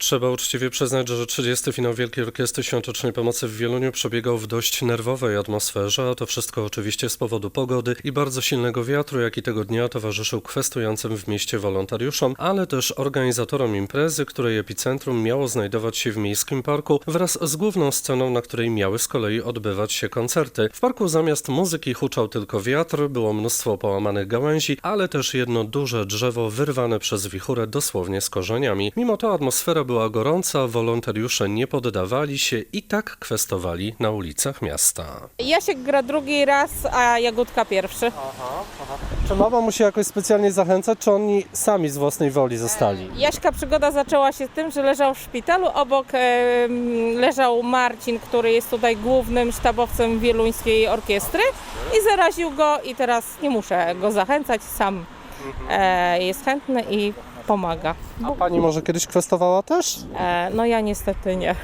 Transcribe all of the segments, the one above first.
Trzeba uczciwie przyznać, że 30. finał Wielkiej Orkiestry Świątecznej Pomocy w Wieluniu przebiegał w dość nerwowej atmosferze, a to wszystko oczywiście z powodu pogody i bardzo silnego wiatru, jaki tego dnia towarzyszył kwestującym w mieście wolontariuszom, ale też organizatorom imprezy, której epicentrum miało znajdować się w miejskim parku wraz z główną sceną, na której miały z kolei odbywać się koncerty. W parku zamiast muzyki huczał tylko wiatr, było mnóstwo połamanych gałęzi, ale też jedno duże drzewo wyrwane przez wichurę dosłownie z korzeniami. Mimo to atmosfera była gorąca, wolontariusze nie poddawali się i tak kwestowali na ulicach miasta. Jasiek gra drugi raz, a Jagódka pierwszy. Czy mama musi jakoś specjalnie zachęcać, czy oni sami z własnej woli zostali? Jaśka przygoda zaczęła się tym, że leżał w szpitalu. Obok em, leżał Marcin, który jest tutaj głównym sztabowcem wieluńskiej orkiestry i zaraził go i teraz nie muszę go zachęcać, sam e, jest chętny i pomaga. A pani może kiedyś kwestowała też? E, no ja niestety nie.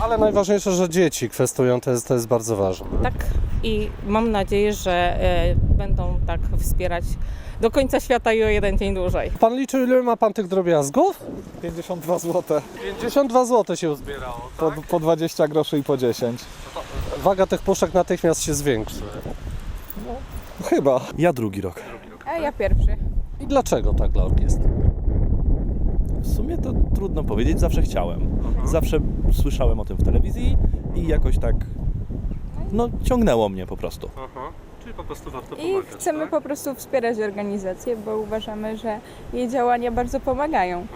Ale najważniejsze, że dzieci kwestują, to jest, to jest bardzo ważne. Tak i mam nadzieję, że e, będą tak wspierać do końca świata i o jeden dzień dłużej. Pan liczył, ile ma pan tych drobiazgów? 52 zł. 52 zł się uzbierało. Po, po 20 groszy i po 10. Waga tych puszek natychmiast się zwiększy. Chyba. Ja drugi rok. A ja pierwszy. I dlaczego tak dla orkiestry? W sumie to trudno powiedzieć, zawsze chciałem. Zawsze słyszałem o tym w telewizji i jakoś tak no ciągnęło mnie po prostu. Czyli po prostu warto I chcemy po prostu wspierać organizację, bo uważamy, że jej działania bardzo pomagają.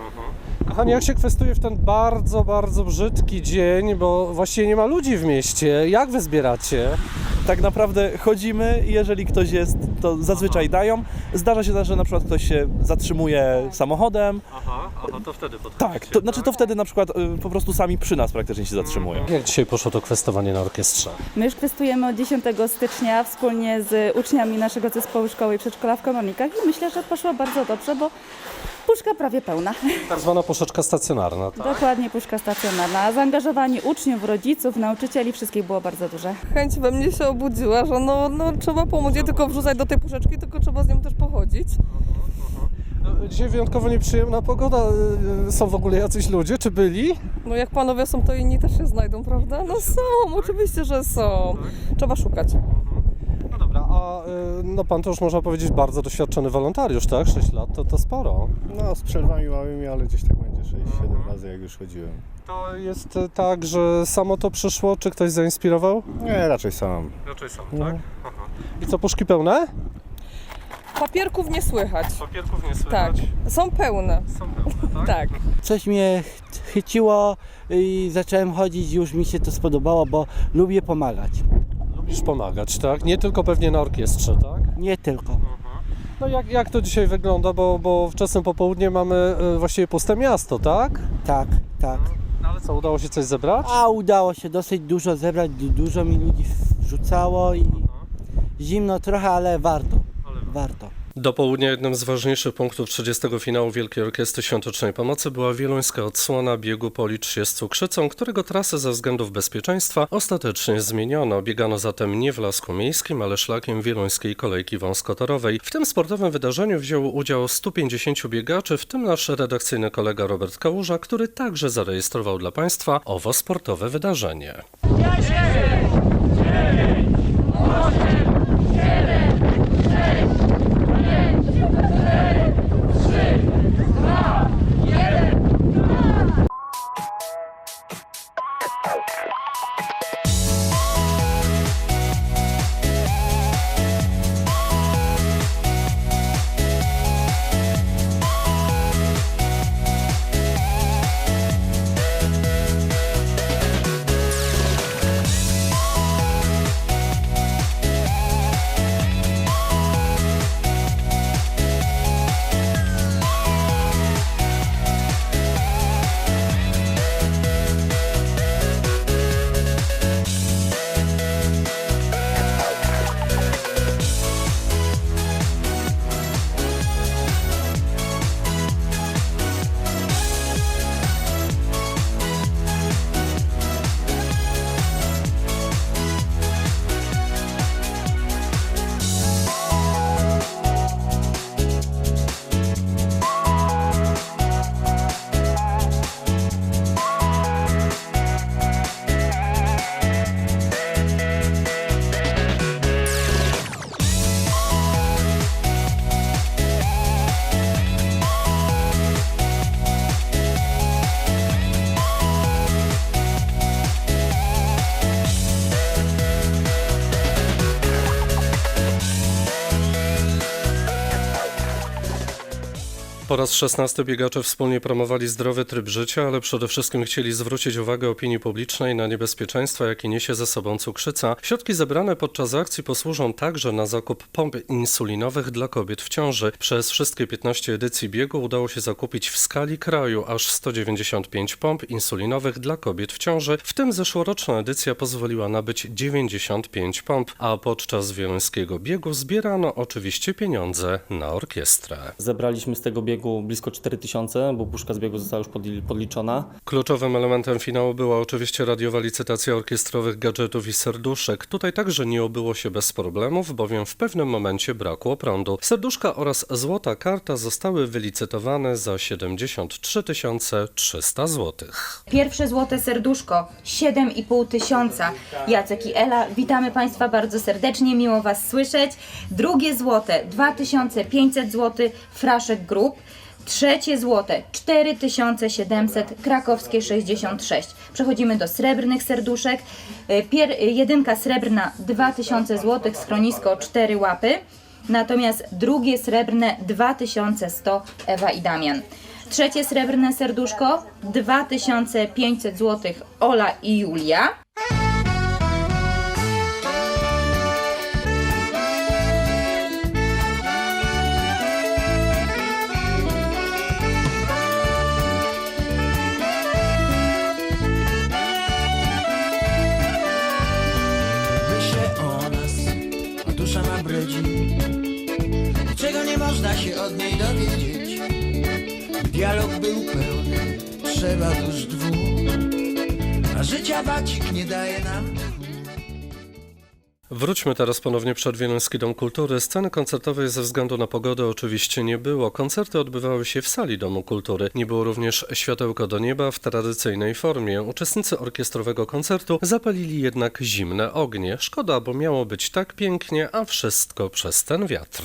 Kochani, jak się kwestuje w ten bardzo, bardzo brzydki dzień, bo właściwie nie ma ludzi w mieście, jak wy zbieracie? Tak naprawdę chodzimy i jeżeli ktoś jest, to zazwyczaj dają. Zdarza się, że na przykład ktoś się zatrzymuje samochodem. Aha, aha, to wtedy Tak, to znaczy to wtedy na przykład y, po prostu sami przy nas praktycznie się zatrzymują. Jak dzisiaj poszło to kwestowanie na orkiestrze? My już kwestujemy od 10 stycznia wspólnie z uczniami naszego zespołu szkoły i przedszkola w Komornikach i myślę, że poszło bardzo dobrze, bo puszka prawie pełna. Tak zwana puszeczka stacjonarna, tak? Dokładnie puszka stacjonarna. A zaangażowanie uczniów, rodziców, nauczycieli, wszystkich było bardzo duże. chęć we mnie się obudziła, że no, no trzeba pomóc, nie tylko wrzucać do tej puszeczki, tylko trzeba z nią też pochodzić. No, Dzisiaj wyjątkowo nieprzyjemna pogoda. Y, Są w ogóle jacyś ludzie, czy byli? No jak panowie są, to inni też się znajdą, prawda? No są, oczywiście, że są. Trzeba szukać. No a y, no pan to już można powiedzieć bardzo doświadczony wolontariusz, tak? 6 lat to, to sporo. No, z przerwami małymi, ale gdzieś tak będzie 6-7 razy, jak już chodziłem. To jest y, tak, że samo to przyszło, czy ktoś zainspirował? Nie, raczej sam. Raczej sam, tak? I co, puszki pełne? Papierków nie słychać. Papierków nie Tak, są pełne. Są pełne, Tak. Coś mnie ch- chyciło i zacząłem chodzić, już mi się to spodobało, bo lubię pomagać. Lubisz pomagać, tak? Nie tylko pewnie na orkiestrze, tak? Nie tylko. No jak, jak to dzisiaj wygląda, bo, bo wczesnym popołudnie mamy y, właściwie puste miasto, tak? Tak, tak. No ale co, udało się coś zebrać? A udało się dosyć dużo zebrać, du- dużo mi ludzi wrzucało i zimno trochę, ale warto. Warto. Do południa jednym z ważniejszych punktów 30. finału Wielkiej Orkiestry Świątecznej Pomocy była wieluńska odsłona biegu Policz się z Cukrzycą, którego trasę ze względów bezpieczeństwa ostatecznie zmieniono. Biegano zatem nie w Lasku Miejskim, ale szlakiem wieluńskiej kolejki wąskotorowej. W tym sportowym wydarzeniu wzięło udział 150 biegaczy, w tym nasz redakcyjny kolega Robert Kałuża, który także zarejestrował dla Państwa owo sportowe wydarzenie. Po raz szesnasty biegacze wspólnie promowali zdrowy tryb życia, ale przede wszystkim chcieli zwrócić uwagę opinii publicznej na niebezpieczeństwa, jakie niesie ze sobą cukrzyca. Środki zebrane podczas akcji posłużą także na zakup pomp insulinowych dla kobiet w ciąży. Przez wszystkie 15 edycji biegu udało się zakupić w skali kraju aż 195 pomp insulinowych dla kobiet w ciąży, w tym zeszłoroczna edycja pozwoliła nabyć 95 pomp, a podczas wieluńskiego biegu zbierano oczywiście pieniądze na orkiestrę. Zebraliśmy z tego biegu blisko 4000, bo puszka z biegu została już podli- podliczona. Kluczowym elementem finału była oczywiście radiowa licytacja orkiestrowych gadżetów i serduszek. Tutaj także nie obyło się bez problemów, bowiem w pewnym momencie brakło prądu. Serduszka oraz złota karta zostały wylicytowane za 73 300 zł. Pierwsze złote serduszko 7,5 tysiąca. Jacek i Ela, witamy Państwa bardzo serdecznie, miło Was słyszeć. Drugie złote 2500 zł, Fraszek Group. Trzecie złote 4700, krakowskie 66. Przechodzimy do srebrnych serduszek. Y, Pier, jedynka srebrna 2000 zł, schronisko 4 łapy. Natomiast drugie srebrne 2100 Ewa i Damian. Trzecie srebrne serduszko 2500 zł Ola i Julia. Się od niej dowiedzieć Dialog był pełny, trzeba dusz dwóch A życia wacik nie daje nam Wróćmy teraz ponownie przed Wieluński Dom Kultury. Sceny koncertowej ze względu na pogodę oczywiście nie było. Koncerty odbywały się w sali Domu Kultury. Nie było również światełko do nieba w tradycyjnej formie. Uczestnicy orkiestrowego koncertu zapalili jednak zimne ognie. Szkoda, bo miało być tak pięknie, a wszystko przez ten wiatr.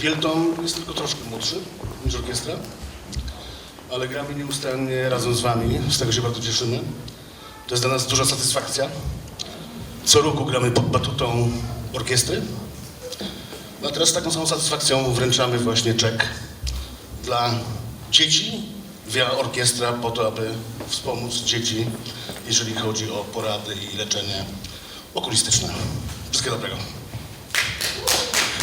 Wieltom jest tylko troszkę młodszy niż orkiestra, ale gramy nieustannie razem z Wami, z tego się bardzo cieszymy. To jest dla nas duża satysfakcja. Co roku gramy pod batutą orkiestry. No a teraz z taką samą satysfakcją wręczamy właśnie czek dla dzieci via orkiestra po to, aby wspomóc dzieci, jeżeli chodzi o porady i leczenie okulistyczne. Wszystkiego dobrego.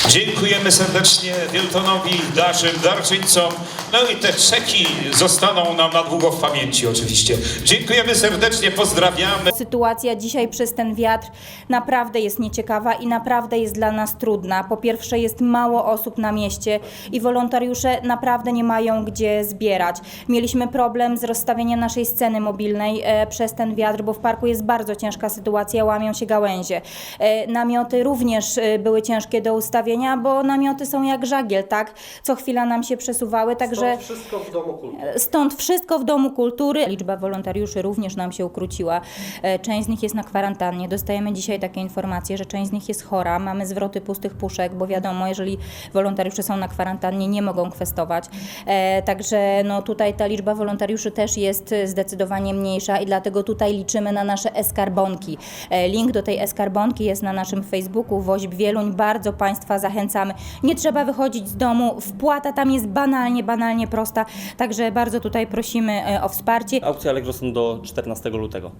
Dziękujemy serdecznie Wieltonowi, naszym darczyńcom. No i te czeki zostaną nam na długo w pamięci oczywiście. Dziękujemy serdecznie, pozdrawiamy. Sytuacja dzisiaj przez ten wiatr naprawdę jest nieciekawa i naprawdę jest dla nas trudna. Po pierwsze jest mało osób na mieście i wolontariusze naprawdę nie mają gdzie zbierać. Mieliśmy problem z rozstawieniem naszej sceny mobilnej e, przez ten wiatr, bo w parku jest bardzo ciężka sytuacja, łamią się gałęzie. E, namioty również e, były ciężkie do ustawienia, bo namioty są jak żagiel, tak? Co chwila nam się przesuwały, także... wszystko w Domu Kultury. Stąd wszystko w Domu Kultury. Liczba wolontariuszy również nam się ukróciła. E, Część z nich jest na kwarantannie. Dostajemy dzisiaj takie informacje, że część z nich jest chora. Mamy zwroty pustych puszek, bo wiadomo, jeżeli wolontariusze są na kwarantannie, nie mogą kwestować. E, Także no, tutaj ta liczba wolontariuszy też jest zdecydowanie mniejsza i dlatego tutaj liczymy na nasze eskarbonki. E, Link do tej eskarbonki jest na naszym Facebooku Woźb Wieluń. Bardzo Państwa zachęcamy. Nie trzeba wychodzić z domu. Wpłata tam jest banalnie, banalnie prosta. Także bardzo tutaj prosimy e, o wsparcie. Aukcje Allegro są do 14 lutego.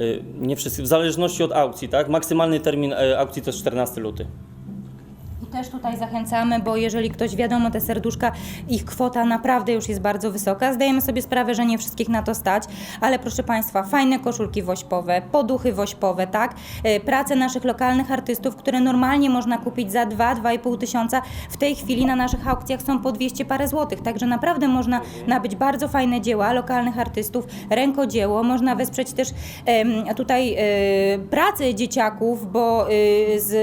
Y, Nie wszyscy, w zależności od aukcji, tak? Maksymalny termin y, aukcji to jest 14 luty. Też tutaj zachęcamy, bo jeżeli ktoś wiadomo, te serduszka, ich kwota naprawdę już jest bardzo wysoka. Zdajemy sobie sprawę, że nie wszystkich na to stać, ale proszę Państwa, fajne koszulki wośpowe, poduchy wośpowe, tak? E, Prace naszych lokalnych artystów, które normalnie można kupić za 2-2,5 tysiąca, w tej chwili na naszych aukcjach są po 200 parę złotych, także naprawdę można nabyć bardzo fajne dzieła lokalnych artystów, rękodzieło, można wesprzeć też tutaj e, pracę dzieciaków, bo e, z,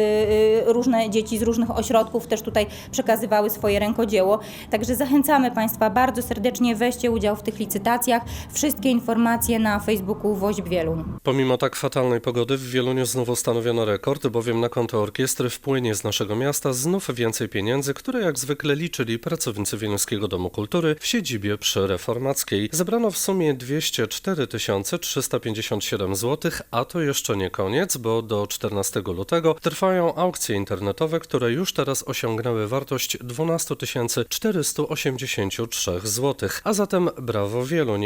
e, różne dzieci z różnych też tutaj przekazywały swoje rękodzieło. Także zachęcamy Państwa bardzo serdecznie, weźcie udział w tych licytacjach. Wszystkie informacje na Facebooku Woźb Wieluń. Pomimo tak fatalnej pogody w Wieluniu znów ustanowiono rekord, bowiem na konto orkiestry wpłynie z naszego miasta znów więcej pieniędzy, które jak zwykle liczyli pracownicy Wieluńskiego Domu Kultury w siedzibie przy Reformackiej. Zebrano w sumie 204 357 zł, a to jeszcze nie koniec, bo do 14 lutego trwają aukcje internetowe, które już teraz osiągnęły wartość 12 483 zł. A zatem brawo Wieluń.